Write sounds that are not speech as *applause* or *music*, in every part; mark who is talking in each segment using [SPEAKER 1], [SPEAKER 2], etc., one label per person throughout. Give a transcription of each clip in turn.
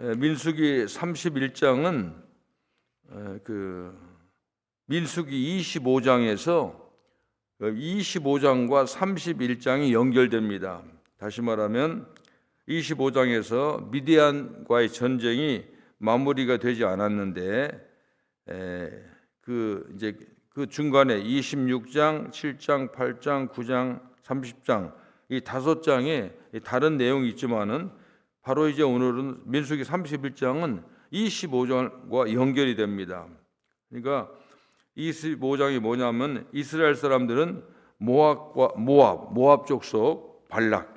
[SPEAKER 1] 에, 민수기 31장은 그 민수기 25장에서 25장과 31장이 연결됩니다. 다시 말하면 25장에서 미디안과의 전쟁이 마무리가 되지 않았는데 에, 그 이제 그 중간에 26장, 7장, 8장, 9장, 30장 이 다섯 장에 다른 내용이 있지만은 바로 이제 오늘은 민수기 31장은 25장과 연결이 됩니다. 그러니까 25장이 뭐냐면 이스라엘 사람들은 모압과 모압, 모압 족속 발락,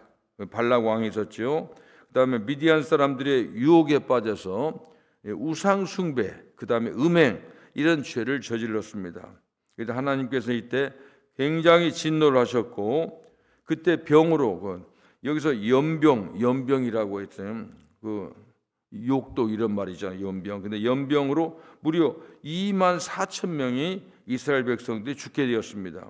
[SPEAKER 1] 발락 왕이 있었죠. 그다음에 미디안 사람들의 유혹에 빠져서 우상 숭배, 그다음에 음행 이런 죄를 저질렀습니다. 그래서 하나님께서 이때 굉장히 진노를 하셨고 그때 병으로 그 여기서 연병, 연병이라고 했어요. 그 욕도 이런 말이잖아요. 연병. 근데 연병으로 무려 2만 4천 명이 이스라엘 백성들이 죽게 되었습니다.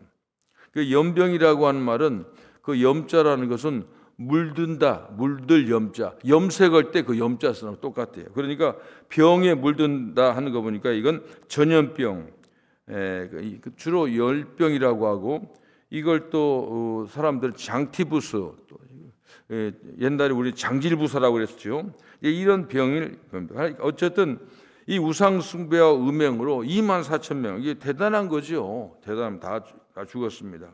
[SPEAKER 1] 그 연병이라고 하는 말은 그 염자라는 것은 물든다, 물들 염자, 염색할 때 그 염자 쓰는 똑같아요. 그러니까 병에 물든다 하는 거 보니까 이건 전염병, 에, 그 주로 열병이라고 하고 이걸 또 어, 사람들 장티부스, 옛날에 우리 장질부사라고 그랬죠. 이런 병일 겁니다. 어쨌든 이 우상 숭배와 음행으로 2만 4천 명 이게 대단한 거죠. 대단하면 다, 다 죽었습니다.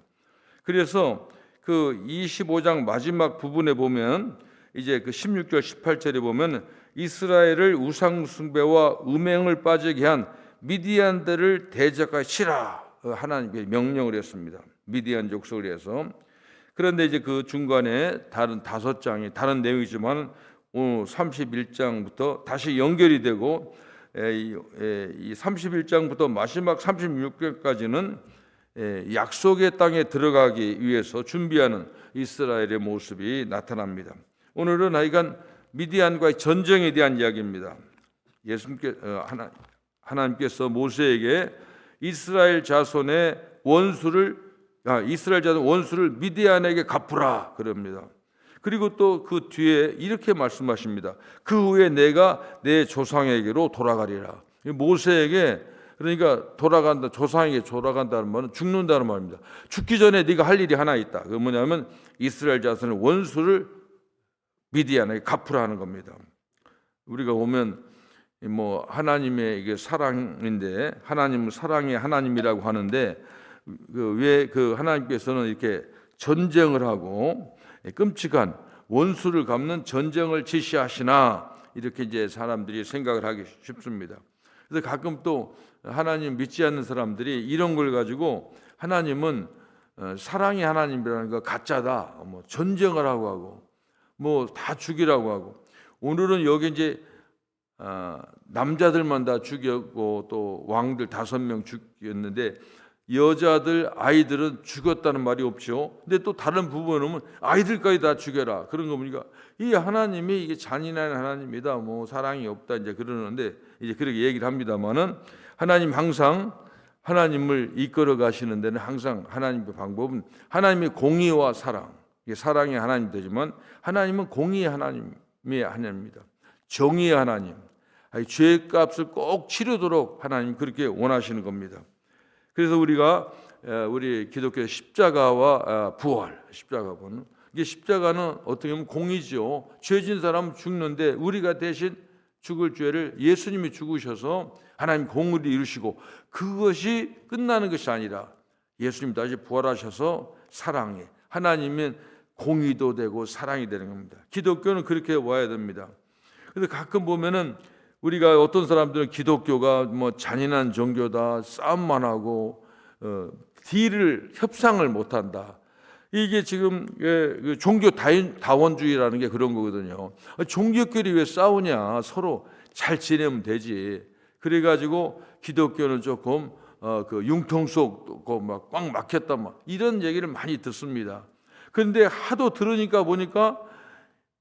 [SPEAKER 1] 그래서 그 25장 마지막 부분에 보면 이제 그 16절 18절에 보면 이스라엘을 우상 숭배와 음행을 빠지게 한 미디안들을 대적하 시라 하나님께 명령을 했습니다. 미디안 족속을 해서 그런데 이제 그 중간에 다른 다섯 장이 다른 내용이지만 31장부터 다시 연결이 되고 이 31장부터 마지막 36장까지는 약속의 땅에 들어가기 위해서 준비하는 이스라엘의 모습이 나타납니다. 오늘은 하여간 미디안과의 전쟁에 대한 이야기입니다. 예수님께 어, 하나 하나님께서 모세에게 이스라엘 자손의 원수를 아, 이스라엘 자손 원수를 미디안에게 갚으라 그럽니다. 그리고 또 그 뒤에 이렇게 말씀하십니다. 그 후에 내가 내 조상에게로 돌아가리라. 모세에게 그러니까 돌아간다 조상에게 돌아간다는 말은 죽는다는 말입니다. 죽기 전에 네가 할 일이 하나 있다. 그 뭐냐면 이스라엘 자손의 원수를 미디안에게 갚으라 하는 겁니다. 우리가 보면 뭐 하나님의 이게 사랑인데 하나님은 사랑의 하나님이라고 하는데 왜그 그 하나님께서는 이렇게 전쟁을 하고 끔찍한 원수를 갚는 전쟁을 지시하시나 이렇게 이제 사람들이 생각을 하기 쉽습니다. 그래서 가끔 또 하나님 믿지 않는 사람들이 이런 걸 가지고 하나님은 어, 사랑의 하나님이라는 거 가짜다. 뭐 전쟁을 하고 하고 뭐 다 죽이라고 하고 오늘은 여기 이제 어, 남자들만 다 죽였고 또 왕들 다섯 명 죽였는데 여자들 아이들은 죽었다는 말이 없죠. 근데 또 다른 부분은 아이들까지 다 죽여라 그런 거 보니까 이 하나님이 이게 잔인한 하나님이다. 뭐 사랑이 없다 이제 그러는데 이제 그렇게 얘기를 합니다만은 하나님 항상 하나님을 이끌어 가시는 데는 항상 하나님의 방법은 하나님의 공의와 사랑. 이게 사랑의 하나님 되지만 하나님은 공의의 하나님의 하나님입니다. 정의의 하나님. 죄값을 꼭 치르도록 하나님 그렇게 원하시는 겁니다. 그래서 우리가 우리 기독교 십자가와 아, 부활, 십자가 보는 이게 십자가는 어떻게 보면 공이죠. 죄진 사람 죽는데 우리가 대신 죽을 죄를 예수님이 죽으셔서 하나님 공을 이루시고 그것이 끝나는 것이 아니라 예수님 다시 부활하셔서 사랑해 하나님은 공의도 되고 사랑이 되는 겁니다. 기독교는 그렇게 와야 됩니다. 그래서 가끔 보면은 우리가 어떤 사람들은 기독교가 뭐 잔인한 종교다 싸움만 하고 어, 딜을 협상을 못한다. 이게 지금 예, 그 종교 다원주의라는 게 그런 거거든요. 종교끼리 왜 싸우냐? 서로 잘 지내면 되지. 그래가지고 기독교는 조금 어, 그 융통성 막꽉 막혔다 막 이런 얘기를 많이 듣습니다. 그런데 하도 들으니까 보니까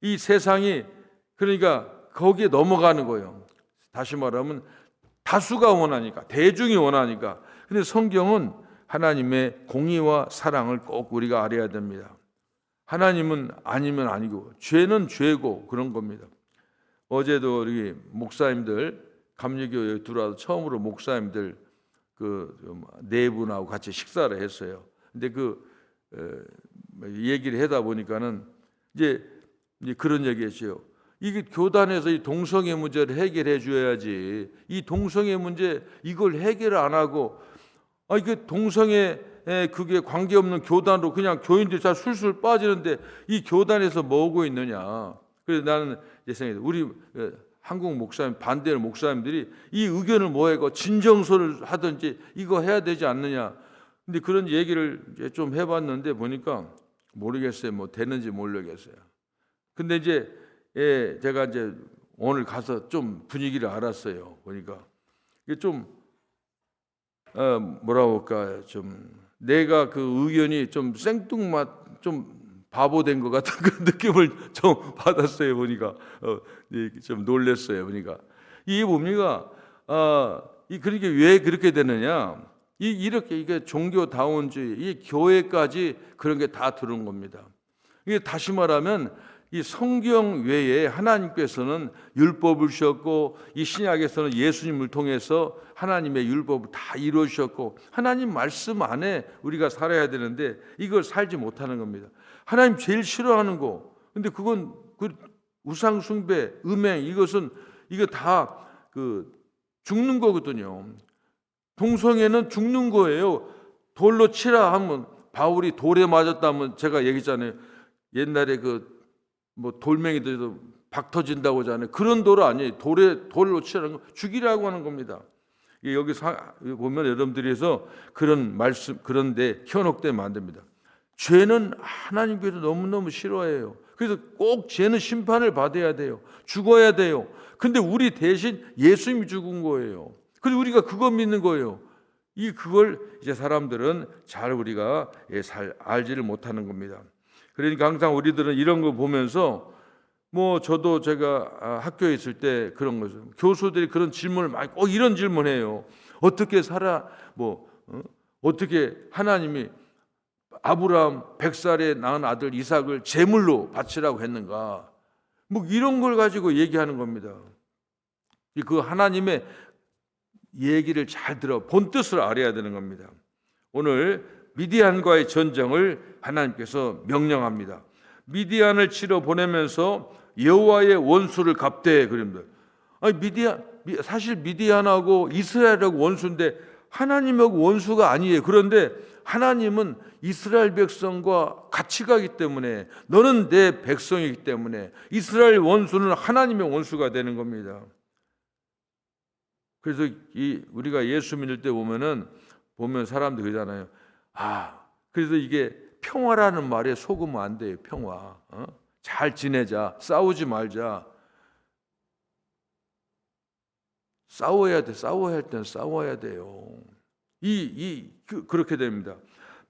[SPEAKER 1] 이 세상이 그러니까 거기에 넘어가는 거예요. 다시 말하면 다수가 원하니까 대중이 원하니까. 근데 성경은 하나님의 공의와 사랑을 꼭 우리가 알아야 됩니다. 하나님은 아니면 아니고 죄는 죄고 그런 겁니다. 어제도 우리 목사님들 감리교회 들어와서 처음으로 목사님들 그네 분하고 같이 식사를 했어요. 근데 그 어, 얘기를 하다 보니까는 이제, 이제 그런 얘기 했어요. 이게 교단에서 이 동성애 문제를 해결해 줘야지. 이 동성애 문제 이걸 해결 안 하고 아 이게 동성애 에, 그게 관계없는 교단으로 그냥 교인들이 다 술술 빠지는데 이 교단에서 뭐 하고 있느냐. 그래서 나는 생각해 우리 어, 한국 목사님 반대의 목사님들이 이 의견을 뭐해고 진정서를 하든지 이거 해야 되지 않느냐. 근데 그런 얘기를 좀 해봤는데 보니까 모르겠어요. 뭐 되는지 모르겠어요. 근데 이제 예, 제가 이제 오늘 가서 좀 분위기를 알았어요. 보니까 이게 좀 어, 뭐라 할까 좀 내가 그 의견이 좀 생뚱맞 좀 바보 된 것 같은 *laughs* 그 느낌을 좀 받았어요 보니까 어, 예, 좀 놀랐어요 보니까 이게 뭡니까? 아, 이 그렇게 왜 그렇게 되느냐? 이 이렇게 이게 종교다운주의, 이 교회까지 그런 게 다 들어온 겁니다. 이게 다시 말하면 이 성경 외에 하나님께서는 율법을 주셨고 이 신약에서는 예수님을 통해서 하나님의 율법을 다 이루어 주셨고 하나님 말씀 안에 우리가 살아야 되는데 이걸 살지 못하는 겁니다. 하나님 제일 싫어하는 거. 근데 그건 그 우상 숭배, 음행 이것은 이거 다 그 죽는 거거든요. 동성애는 죽는 거예요. 돌로 치라 하면 바울이 돌에 맞았다면 제가 얘기했잖아요. 옛날에 그 뭐 돌멩이들도 박 터진다고 하잖아요. 그런 돌 아니에요. 돌에 돌로 치라는 거 죽이라고 하는 겁니다. 여기 사, 보면 여러분들이서 그런 말씀 그런데 현혹되면 안 됩니다. 죄는 하나님께서 너무너무 싫어해요. 그래서 꼭 죄는 심판을 받아야 돼요. 죽어야 돼요. 근데 우리 대신 예수님이 죽은 거예요. 그래서 우리가 그거 믿는 거예요. 이 그걸 이제 사람들은 잘 우리가 예, 잘 알지를 못하는 겁니다. 그러니까 항상 우리들은 이런 거 보면서 뭐 저도 제가 아, 학교에 있을 때 그런 거죠. 교수들이 그런 질문을 많이 꼭 이런 질문해요. 어떻게 살아 뭐 어? 어떻게 하나님이 아브라함 100살에 낳은 아들 이삭을 제물로 바치라고 했는가? 뭐 이런 걸 가지고 얘기하는 겁니다. 그 하나님의 얘기를 잘 들어 본 뜻을 알아야 되는 겁니다. 오늘 미디안과의 전쟁을 하나님께서 명령합니다. 미디안을 치러 보내면서 여호와의 원수를 갚되 그럽니다. 아니 미디안 사실 미디안하고 이스라엘하고 원수인데 하나님하고 원수가 아니에요. 그런데 하나님은 이스라엘 백성과 같이 가기 때문에 너는 내 백성이기 때문에 이스라엘 원수는 하나님의 원수가 되는 겁니다. 그래서 이 우리가 예수 믿을 때 보면은 보면 사람들 그러잖아요. 아, 그래서 이게 평화라는 말에 속으면 안 돼요. 평화. 어? 잘 지내자. 싸우지 말자. 싸워야 돼. 싸워야 할 때는 싸워야 돼요. 이, 이, 그, 그렇게 됩니다.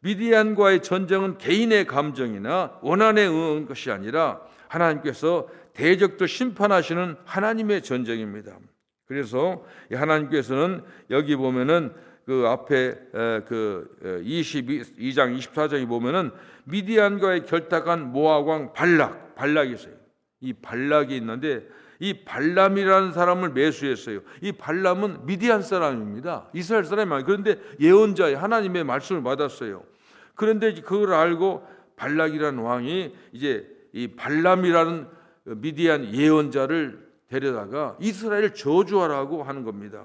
[SPEAKER 1] 미디안과의 전쟁은 개인의 감정이나 원한에 의한 것이 아니라 하나님께서 대적도 심판하시는 하나님의 전쟁입니다. 그래서 하나님께서는 여기 보면은 그 앞에 그 22장 24장에 보면은 미디안과의 결탁한 모압 왕 발락 발락이 있어요. 이 발락이 있는데 이 발람이라는 사람을 매수했어요. 이 발람은 미디안 사람입니다. 이스라엘 사람이 아니에요. 그런데 예언자의 하나님의 말씀을 받았어요. 그런데 그걸 알고 발락이라는 왕이 이제 이 발람이라는 미디안 예언자를 데려다가 이스라엘을 저주하라고 하는 겁니다.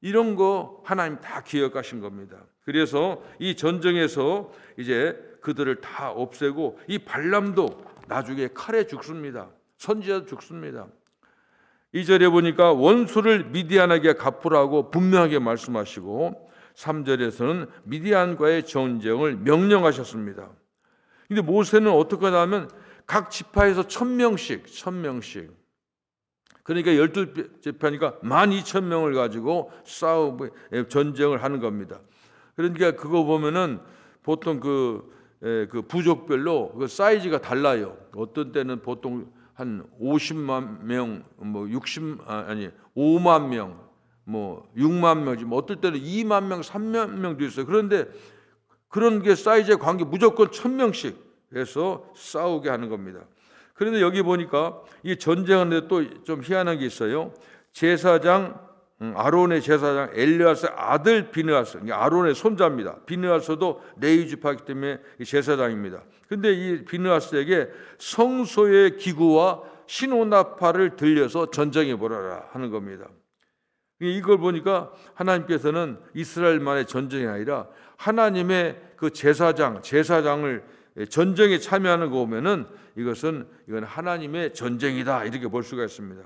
[SPEAKER 1] 이런 거 하나님 다 기억하신 겁니다. 그래서 이 전쟁에서 이제 그들을 다 없애고 이 발람도 나중에 칼에 죽습니다. 선지자도 죽습니다. 이 절에 보니까 원수를 미디안에게 갚으라고 분명하게 말씀하시고 3절에서는 미디안과의 전쟁을 명령하셨습니다. 근데 모세는 어떻게 하냐면 각 지파에서 천 명씩 천 명씩 그러니까 열두 지파니까 만 이천 명을 가지고 싸우고 전쟁을 하는 겁니다. 그러니까 그거 보면은 보통 그, 에, 그 부족별로 그 사이즈가 달라요. 어떤 때는 보통 한 50만 명, 뭐 60, 아, 아니 5만 명, 뭐 6만 명지, 뭐 어떨 때는 2만 명, 3만 명도 있어요. 그런데 그런 게 사이즈에 관계 무조건 천 명씩 해서 싸우게 하는 겁니다. 그런데 여기 보니까 이 전쟁하는데 또 좀 희한한 게 있어요. 제사장 음, 아론의 제사장 엘리아스 아들 비느하스, 이게 아론의 손자입니다. 비느하스도 레위 지파이기 때문에 이 제사장입니다. 근데 이 비느하스에게 성소의 기구와 신호나파를 들려서 전쟁해 보라라 하는 겁니다. 이걸 보니까 하나님께서는 이스라엘만의 전쟁이 아니라 하나님의 그 제사장, 제사장을 전쟁에 참여하는 거 보면은 이것은 이건 하나님의 전쟁이다 이렇게 볼 수가 있습니다.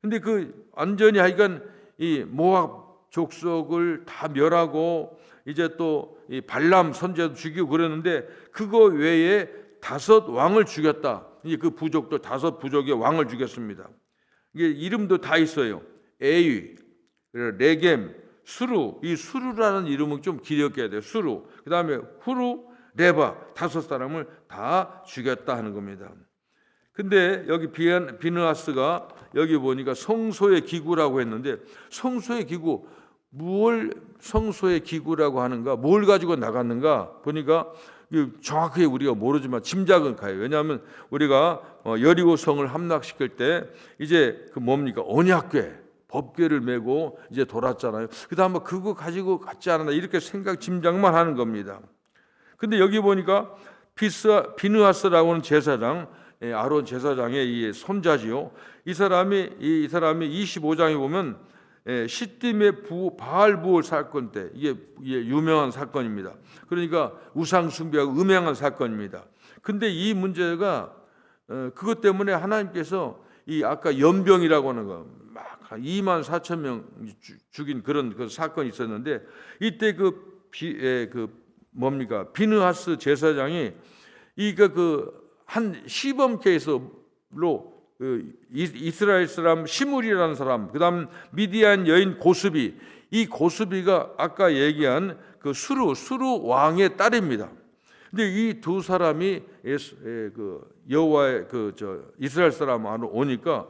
[SPEAKER 1] 근데 그 완전히 하여간 이 모압 족속을 다 멸하고 이제 또 이 발람 선제도 죽이고 그러는데 그거 외에 다섯 왕을 죽였다. 이제 그 부족도 다섯 부족의 왕을 죽였습니다. 이게 이름도 다 있어요. 에위, 레겜, 수루. 이 수루라는 이름은 좀 기억해야 돼요. 수루. 그 다음에 후루, 레바 다섯 사람을 다 죽였다 하는 겁니다. 근데 여기 비느하스가 여기 보니까 성소의 기구라고 했는데 성소의 기구 무엇 성소의 기구라고 하는가 뭘 가지고 나갔는가 보니까 이 정확하게 우리가 모르지만 짐작은 가요. 왜냐하면 우리가 어, 여리고 성을 함락시킬 때 이제 그 뭡니까 언약궤 법궤를 메고 이제 돌았잖아요. 그다음에 그거 가지고 갔지 않았나 이렇게 생각 짐작만 하는 겁니다. 근데 여기 보니까 비스 비느하스라고 하는 제사장 예, 아론 제사장의 이 손자지요. 이 사람이 이, 이 사람이 25장에 보면 예, 시딤의 부 바알 부올 사건 때 이게, 이게 유명한 사건입니다. 그러니까 우상 숭배하고 음행한 사건입니다. 근데 이 문제가 어, 그것 때문에 하나님께서 이 아까 연병이라고 하는 거막 2만 4천 명 주- 죽인 그런 그 사건이 있었는데 이때 그, 비, 에, 그 뭡니까 비느하스 제사장이 이거 그한 시범 케이스로 그 이- 이스라엘 사람 시물이라는 사람, 그다음 미디안 여인 고스비, 이 고스비가 아까 얘기한 그 수루 수루 왕의 딸입니다. 근데 이 두 사람이 그 여호와의 그 저 이스라엘 사람으로 오니까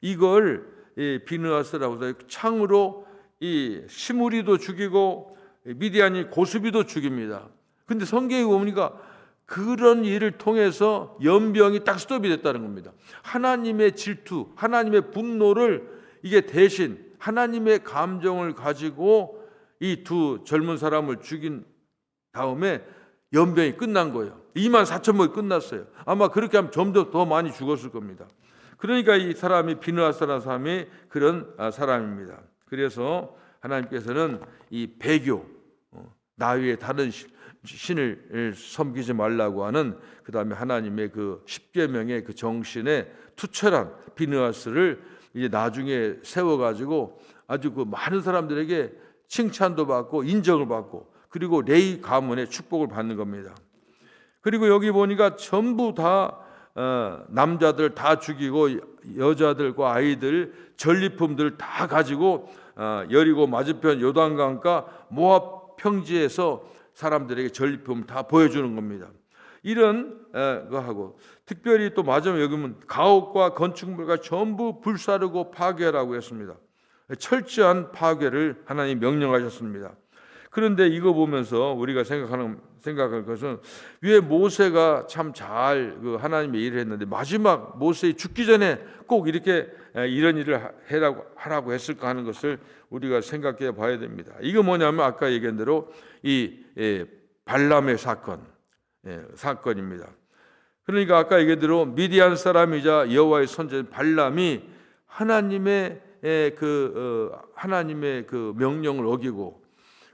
[SPEAKER 1] 이걸 이 비느하스라고 해서 창으로 이 시무리도 죽이고 미디안이 고스비도 죽입니다. 근데 성경에 보니까 그런 일을 통해서 연병이 딱 스톱이 됐다는 겁니다. 하나님의 질투, 하나님의 분노를 이게 대신 하나님의 감정을 가지고 이 두 젊은 사람을 죽인 다음에 연병이 끝난 거예요. 2만 4천 명이 끝났어요. 아마 그렇게 하면 좀더더 많이 죽었을 겁니다. 그러니까 이 사람이 비느하스라는 사람이 그런 아, 사람입니다. 그래서 하나님께서는 이 배교 어, 나 위에 다른 신- 신을 섬기지 말라고 하는 그 다음에 하나님의 그 십계명의 그 정신에 투철한 비느하스를 이제 나중에 세워가지고 아주 그 많은 사람들에게 칭찬도 받고 인정을 받고 그리고 레이 가문의 축복을 받는 겁니다. 그리고 여기 보니까 전부 다 어, 남자들 다 죽이고 여자들과 아이들 전리품들 다 가지고 어, 여리고 맞은편 요단강가 모압 평지에서 사람들에게 전리품 다 보여주는 겁니다. 이런 에, 거 하고 특별히 또 마지막 여기 보면 가옥과 건축물과 전부 불사르고 파괴라고 했습니다. 철저한 파괴를 하나님 명령하셨습니다. 그런데 이거 보면서 우리가 생각하는 생각할 것은 왜 모세가 참잘그 하나님의 일을 했는데 마지막 모세 죽기 전에 꼭 이렇게 에, 이런 일을 하- 해라고 하라고 했을까 하는 것을 우리가 생각해 봐야 됩니다. 이거 뭐냐면 아까 얘기한 대로 이 예, 발람의 사건 예, 사건입니다. 그러니까 아까 얘기한 대로 미디안 사람이자 여호와의 선제 발람이 하나님의 에, 그 어, 하나님의 그 명령을 어기고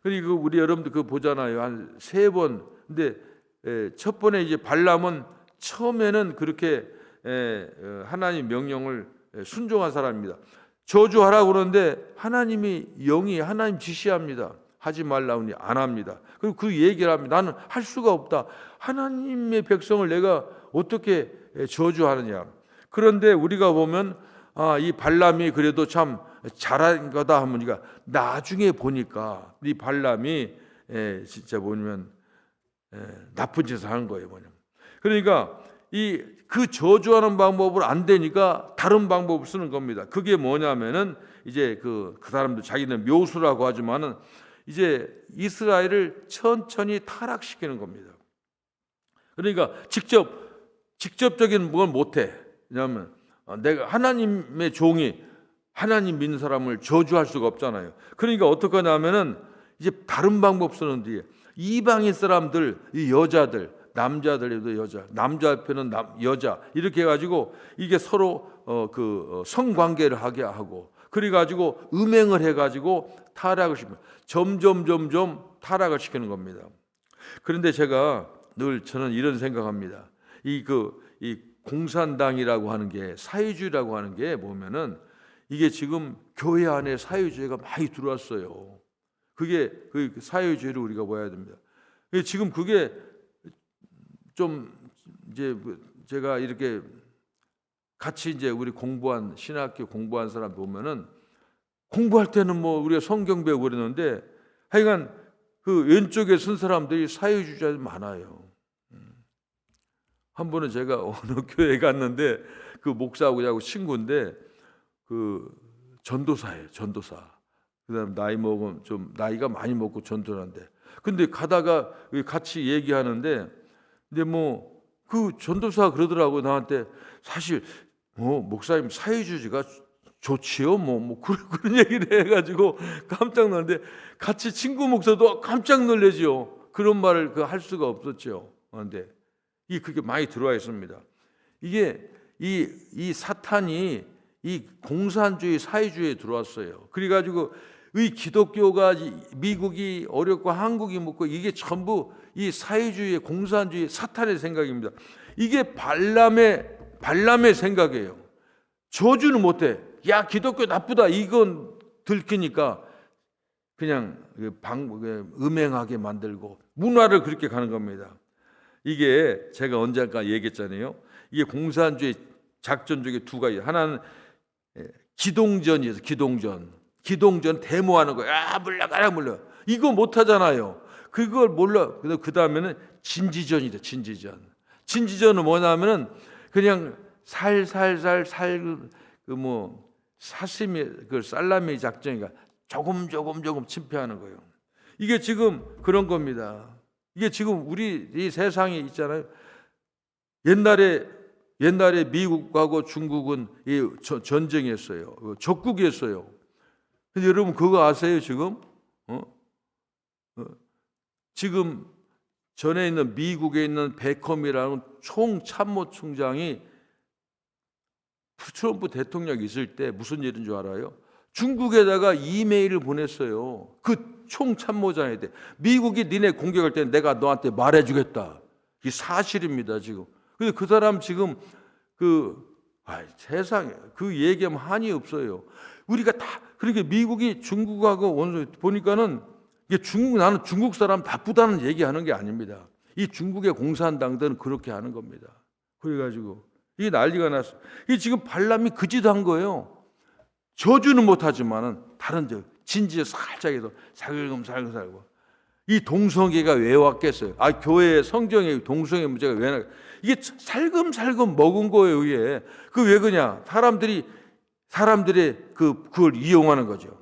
[SPEAKER 1] 그리고 우리 여러분들 그 보잖아요 한 세 번. 근데 에, 첫 번에 이제 발람은 처음에는 그렇게 에, 어, 하나님 명령을 에, 순종한 사람입니다. 저주하라 그러는데 하나님이 영이 하나님 지시합니다. 하지 말라오니 안 합니다. 그리고 그 얘기를 합니다. 나는 할 수가 없다. 하나님의 백성을 내가 어떻게 에, 저주하느냐. 그런데 우리가 보면 아, 이 발람이 그래도 참 잘한 거다 하니까 나중에 보니까 이 발람이 에, 진짜 보면 에, 나쁜 짓을 하는 거예요, 뭐냐. 그러니까 이 그 저주하는 방법을 안 되니까 다른 방법을 쓰는 겁니다. 그게 뭐냐면은 이제 그, 그 사람도 자기는 묘수라고 하지만은 이제 이스라엘을 천천히 타락시키는 겁니다. 그러니까 직접 직접적인 뭘 못해. 왜냐하면 어, 내가 하나님의 종이 하나님 믿는 사람을 저주할 수가 없잖아요. 그러니까 어떻게 하냐면은 이제 다른 방법 쓰는데 이방인 사람들, 이 여자들, 남자들에도 여자, 남자 앞에는 남, 여자 이렇게 해가지고 이게 서로 어, 그 어, 성관계를 하게 하고 그래가지고 음행을 해가지고 타락을 시키는 점점 점점 타락을 시키는 겁니다. 그런데 제가 늘 저는 이런 생각합니다. 이 그이 공산당이라고 하는 게 사회주의라고 하는 게 보면은 이게 지금 교회 안에 사회주의가 많이 들어왔어요. 그게 그 사회주의를 우리가 봐야 됩니다. 근데 지금 그게 좀 이제 뭐 제가 이렇게 같이 이제 우리 공부한 신학교 공부한 사람 보면은 공부할 때는 뭐 우리가 성경 배우고 그랬는데 하여간 그 왼쪽에 쓴 사람들이 사회주의자들 많아요. 음. 한 번은 제가 *laughs* 어느 교회 갔는데 그 목사하고 하고 친구인데 그 전도사예요, 전도사. 그다음 나이 먹은 좀 나이가 많이 먹고 전도하는데. 근데 가다가 같이 얘기하는데 근데 뭐 그 전도사 그러더라고 나한테. 사실 뭐 목사님 사회주의가 좋지요 뭐, 뭐 그런, *laughs* 그런 얘기를 해가지고 깜짝 놀랐는데 같이 친구 목사도 깜짝 놀래지요. 그런 말을 그 할 수가 없었죠 그런데 이 그게 많이 들어와 있습니다. 이게 이, 이 사탄이 이 공산주의 사회주의에 들어왔어요 그래가지고 이 기독교가 이 미국이 어렵고 한국이 먹고 이게 전부 이 사회주의의 공산주의 사탄의 생각입니다. 이게 발람의 발람의 생각이에요. 저주는 못해. 야 기독교 나쁘다. 이건 들키니까 그냥 그방그 음행하게 만들고 문화를 그렇게 가는 겁니다. 이게 제가 언젠가 얘기했잖아요. 이게 공산주의 작전 중에 두 가지. 하나는 예, 기동전이에요. 기동전. 기동전 데모하는 거야. 아, 물러가라 물러. 이거 못 하잖아요. 그걸 몰라. 그 다음에는 진지전이다. 진지전. 진지전은 뭐냐면은 그냥 살살살 살 그 뭐 사시미 그 살라미 작전이가 조금 조금 조금 침패하는 거예요. 이게 지금 그런 겁니다. 이게 지금 우리 이 세상에 있잖아요. 옛날에 옛날에 미국하고 중국은 이 전쟁했어요. 적국이었어요. 근데 여러분 그거 아세요 지금? 어? 어? 지금 전에 있는 미국에 있는 베컴이라는 총참모총장이 트럼프 대통령 있을 때 무슨 일인 줄 알아요? 중국에다가 이메일을 보냈어요. 그 총참모장한테 미국이 니네 공격할 때 내가 너한테 말해주겠다. 이 사실입니다 지금. 근데 그 사람 지금 그 아, 세상에 그 얘기하면 한이 없어요. 우리가 다 그렇게 미국이 중국하고 원수 보니까는 이게 중국 나는 중국 사람 나쁘다는 얘기하는 게 아닙니다. 이 중국의 공산당들은 그렇게 하는 겁니다. 그래가지고 이게 난리가 났어. 이 지금 발람이 그 짓 한 거예요. 저주는 못하지만은 다른 저 진지에 살짝해도 살금살금 살고 이 동성애가 왜 왔겠어요? 아 교회 성경에 동성애 문제가 왜 나? 이게 살금살금 먹은 거예요. 이게 그왜 그냐? 사람들이 사람들의 그 그걸 이용하는 거죠.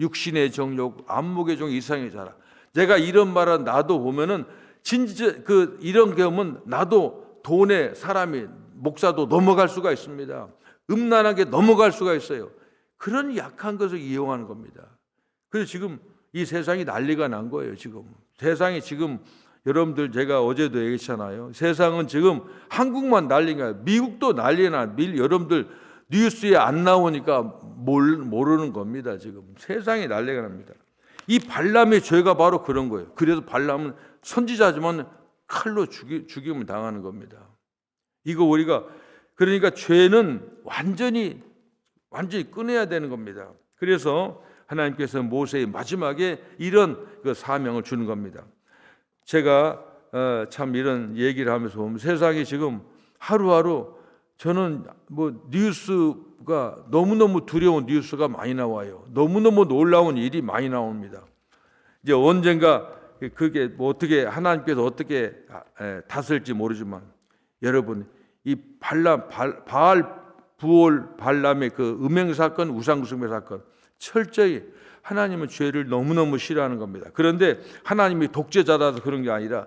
[SPEAKER 1] 육신의 정욕, 안목의 정 이상의 자라. 제가 이런 말은 나도 보면은 진짜 그 이런 경험은 나도 돈에 사람이 목사도 넘어갈 수가 있습니다. 음란하게 넘어갈 수가 있어요. 그런 약한 것을 이용하는 겁니다. 그래서 지금 이 세상이 난리가 난 거예요. 지금 세상이 지금 여러분들 제가 어제도 얘기했잖아요. 세상은 지금 한국만 난리가 미국도 난리나 밀 여러분들 뉴스에 안 나오니까 몰, 모르는 겁니다. 지금 세상이 난리가 납니다. 이 발람의 죄가 바로 그런 거예요. 그래서 발람은 선지자지만 칼로 죽이, 죽임을 당하는 겁니다. 이거 우리가 그러니까 죄는 완전히 완전히 끊어야 되는 겁니다. 그래서 하나님께서 모세의 마지막에 이런 그 사명을 주는 겁니다. 제가 어, 참 이런 얘기를 하면서 보면 세상이 지금 하루하루 저는 뭐 뉴스가 너무너무 두려운 뉴스가 많이 나와요. 너무너무 놀라운 일이 많이 나옵니다. 이제 언젠가 그게 뭐 어떻게 하나님께서 어떻게 다스릴지 모르지만 여러분 이 발람 바알 부올 발람의 그 음행 사건 우상 숭배 사건 철저히 하나님은 죄를 너무너무 싫어하는 겁니다. 그런데 하나님이 독재자라서 그런 게 아니라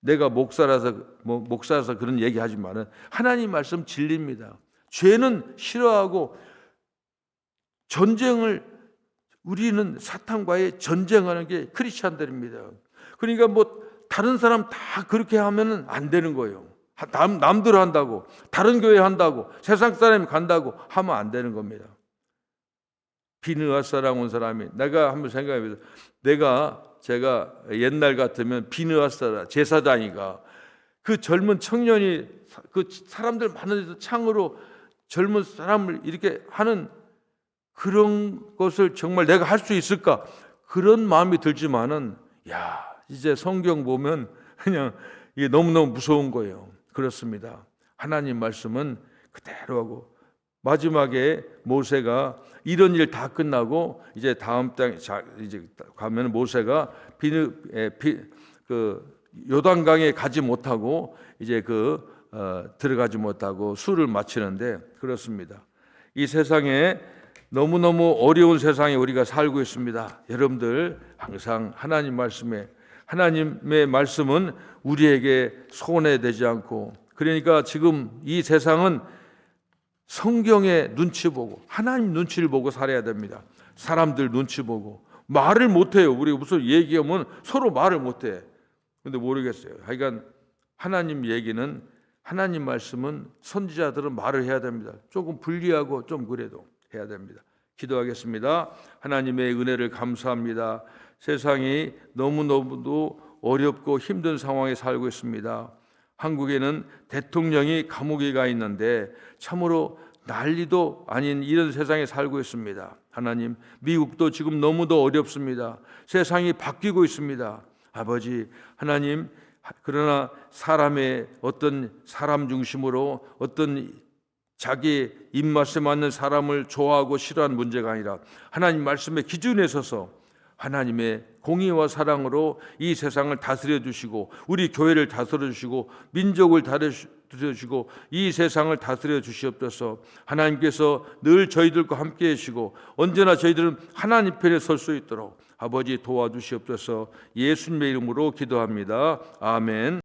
[SPEAKER 1] 내가 목사라서 뭐 목사라서 그런 얘기 하지만은 하나님 말씀 진리입니다. 죄는 싫어하고 전쟁을 우리는 사탄과의 전쟁하는 게 크리스천들입니다. 그러니까 뭐 다른 사람 다 그렇게 하면은 안 되는 거예요. 남 남들 한다고 다른 교회 한다고 세상 사람이 간다고 하면 안 되는 겁니다. 비느하사랑 온 사람이 내가 한번 생각해 보세요. 내가 제가 옛날 같으면 비느하사라 제사장이가 그 젊은 청년이 사- 그 사람들 많은 데서 창으로 젊은 사람을 이렇게 하는 그런 것을 정말 내가 할 수 있을까 그런 마음이 들지만은 야 이제 성경 보면 그냥 이게 너무너무 무서운 거예요. 그렇습니다. 하나님 말씀은 그대로 하고 마지막에 모세가 이런 일 다 끝나고 이제 다음 땅 자, 이제 가면 모세가 비느 에, 비, 그 요단강에 가지 못하고 이제 그 어, 들어가지 못하고 술을 마치는데 그렇습니다. 이 세상에 너무너무 어려운 세상에 우리가 살고 있습니다. 여러분들 항상 하나님 말씀에 하나님의 말씀은 우리에게 손해 되지 않고 그러니까 지금 이 세상은 성경의 눈치 보고 하나님 눈치를 보고 살아야 됩니다. 사람들 눈치 보고 말을 못 해요. 우리 무슨 얘기하면 서로 말을 못 해. 근데 모르겠어요. 하여간 하나님 얘기는 하나님 말씀은 선지자들은 말을 해야 됩니다. 조금 불리하고 좀 그래도 해야 됩니다. 기도하겠습니다. 하나님의 은혜를 감사합니다. 세상이 너무너무도 어렵고 힘든 상황에 살고 있습니다. 한국에는 대통령이 감옥에 가 있는데 참으로 난리도 아닌 이런 세상에 살고 있습니다. 하나님, 미국도 지금 너무도 어렵습니다. 세상이 바뀌고 있습니다. 아버지, 하나님, 그러나 사람의 어떤 사람 중심으로 어떤 자기 입맛에 맞는 사람을 좋아하고 싫어하는 문제가 아니라 하나님 말씀의 기준에 서서 하나님의 공의와 사랑으로 이 세상을 다스려 주시고 우리 교회를 다스려 주시고 민족을 다스려 주시고 이 세상을 다스려 주시옵소서. 하나님께서 늘 저희들과 함께 하시고 언제나 저희들은 하나님 편에 설 수 있도록 아버지 도와주시옵소서. 예수님의 이름으로 기도합니다. 아멘.